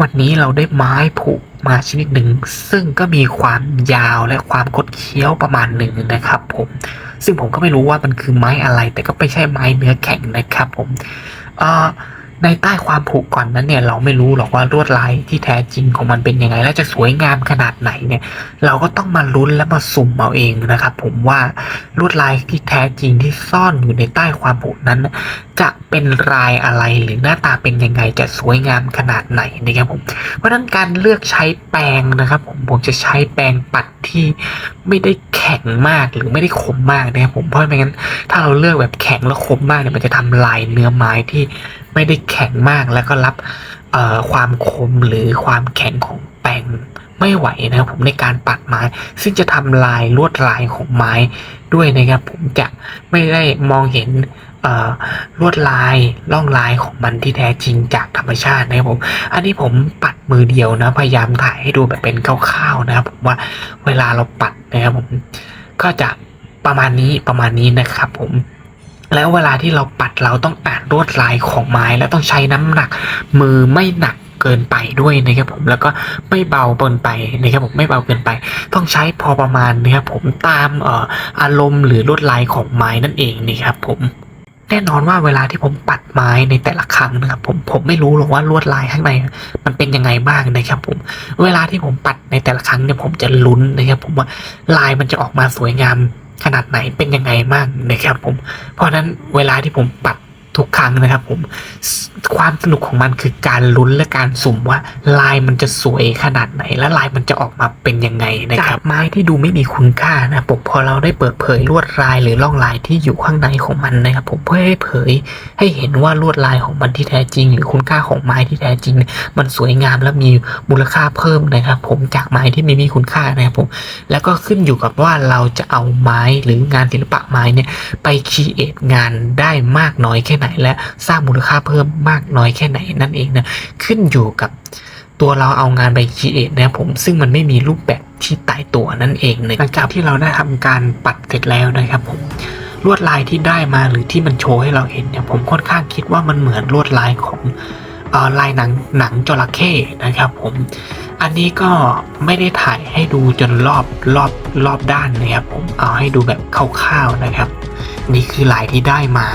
วันนี้เราได้ไม้ผูกมาชนิดหนึ่ง ซึ่งก็มีความยาวและความคดเคี้ยวประมาณหนึ่งนะครับผมซึ่งผมก็ไม่รู้ว่ามันคือไม้อะไร แต่ก็ไม่ใช่ไม้เนื้อแข็งนะครับผมอ่า ในใต้ความผูกก่อนนั้นเนี่ยเราไม่รู้หรอกว่าลวดลายที่แท้จริงของมันเป็นยังไง และจะสวยงามขนาดไหนเนี่ย เราก็ต้องมาลุ้นและมาสุ่มเอาเองนะครับ ผมว่าลวดลายที่แท้จริงที่ซ่อนอยู่ในใต้ความผูกนั้น จะเป็นลายอะไรหรือหน้าตาเป็นยังไงจะสวยงามขนาดไหนนะครับผมเพราะนั้นการเลือกใช้แปรงนะครับ ผมผมจะใช้แปรงปัดที่ไม่ได้แข็งมากหรือไม่ได้คมมากนะครับผมเพราะไม่งั้น ถ้าเราเลือกแบบแข็งแล้วคมมากเนี่ยมันจะทำลายเนื้อไม้ที่ ไม่ได้แข็งมากแล้วก็รับความคมหรือความแข็งของแปรงไม่ไหวนะครับผมในการปัดไม้ ซึ่งจะทำลายลวดลายของไม้ด้วยนะครับ ผมจะไม่ได้มองเห็นลวดลายร่องลายของมันที่แท้จริงจากธรรมชาตินะครับผม อันนี้ผมปัดมือเดียวนะ พยายามถ่ายให้ดูแบบเป็นคร่าวๆนะครับผมว่าเวลาเราปัดนะครับผมก็จะประมาณนี้ประมาณนี้นะครับผม แล้วเวลาที่เราปัดเราต้องอ่านลวดลายของไม้และต้องใช้น้ำหนัก มือไม่หนักเกินไปด้วยนะครับผมแล้วก็ไม่เบาเกินไปนะครับผมไม่เบาเกินไป ต้องใช้พอประมาณนะครับผมตามเอ่ออารมณ์หรือลวดลายของไม้นั่นเองนะครับผมแน่นอนว่าเวลาที่ผมปัดไม้ในแต่ละครั้งนะครับผมผมไม่รู้หรอกว่าลวดลายข้างในมันเป็นยังไงบ้างนะครับผมเวลาที่ผมปัดในแต่ละครั้งเนี่ยผมจะลุ้นนะครับผมว่าลายมันจะออกมาสวยงาม นาดไหนเป็นยังไงมากนะครับผม เพราะฉะนั้นเวลาที่ผมปัด ทุกครั้งนะครับผมสความสนุกของมันคือการลุ้นและการสุ่มว่าลายมันจะสวยขนาดไหน และลายมันจะออกมาเป็นยังไงนะครับจากไม้ที่ดูไม่มีคุณค่านะผมพอเราได้เปิดเผยลวดลายหรือร่องลายที่อยู่ข้างในของมันนะครับผมเพื่อให้เผยให้เห็นว่าลวดลายของมันที่แท้จริง หรือคุณค่าของไม้ที่แท้จริงเนี่ยมันสวยงามและมีมูลค่าเพิ่มนะครับ ผมจากไม้ที่ไม่มีคุณค่านะครับผมแล้วก็ขึ้นอยู่กับว่าเราจะเอาไม้หรืองานศิลปะไม้เนี่ยไปคีเอทงานได้มากน้อยแค่ไหนและสร้างมูลค่าเพิ่มมากน้อยแค่ไหนนั่นเองนะขึ้นอยู่กับตัวเราเอางานไปคีเอทนะผมซึ่งมันไม่มีรูปแบบที่ตายตัวนั่นเองนะหลังจากที่เราได้ทำการปัดเสร็จแล้วนะครับผมลวดลายที่ได้มาหรือที่มันโชว์ให้เราเห็นเนี่ยผมค่อนข้างคิดว่ามันเหมือนลวดลายของออลายหนังหนังจระเข้นะครับผมอันนี้ก็ไม่ได้ถ่ายให้ดูจนรอบรอบรอบด้านนะครับผมเอาให้ดูแบบคร่าวๆนะครับ นี่คือลายที่ได้มา